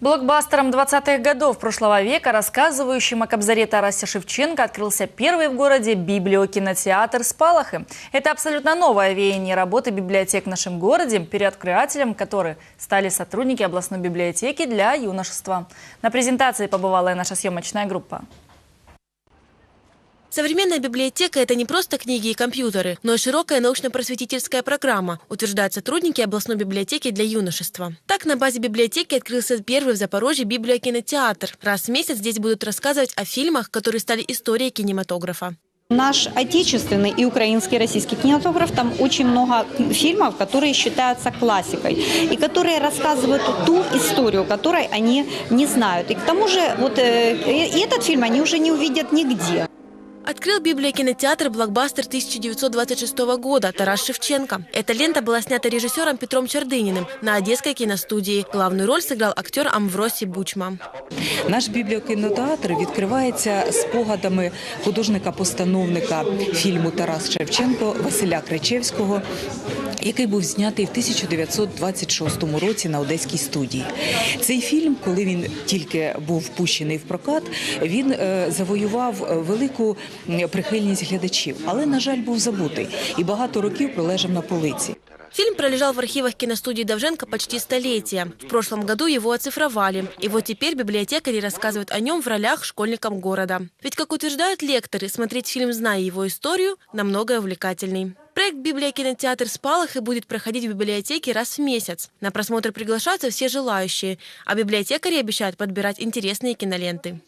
Блокбастером 20-х годов прошлого века, рассказывающим о Кобзаре Тарасе Шевченко, открылся первый в городе библиокинотеатр «Спалахи». Это абсолютно новое веяние работы библиотек в нашем городе, переоткрывателем которой стали сотрудники областной библиотеки для юношества. На презентации побывала и наша съемочная группа. Современная библиотека – это не просто книги и компьютеры, но и широкая научно-просветительская программа, утверждают сотрудники областной библиотеки для юношества. Так, на базе библиотеки открылся первый в Запорожье библиокинотеатр. Раз в месяц здесь будут рассказывать о фильмах, которые стали историей кинематографа. Наш отечественный и украинский, российский кинематограф, там очень много фильмов, которые считаются классикой и которые рассказывают ту историю, которой они не знают. И к тому же вот э, этот фильм они уже не увидят нигде. Открыл библиокинотеатр «Блокбастер» 1926 года Тарас Шевченко. Эта лента была снята режиссером Петром Чердыниным на Одесской киностудии. Главную роль сыграл актер Амвросий Бучма. Наш бібліокінотеатр відкривається спогадами художника-постановника фільму Тарас Шевченко Василя Кричевського, який був знятий в 1926 році на одеській студії. Цей фільм, коли він тільки був впущений в прокат, він е, завоював е, велику м, прихильність глядачів, але на жаль був забутий і багато років пролежав на полиці. Фильм пролежал в архивах киностудии Довженко почти столетие. В прошлом году его оцифровали. И вот теперь библиотекари рассказывают о нем в ролях школьникам города. Ведь, как утверждают лекторы, смотреть фильм, зная его историю, намного увлекательней. Проект «Библиокинотеатр Спалахи» будет проходить в библиотеке раз в месяц. На просмотр приглашаются все желающие, а библиотекари обещают подбирать интересные киноленты.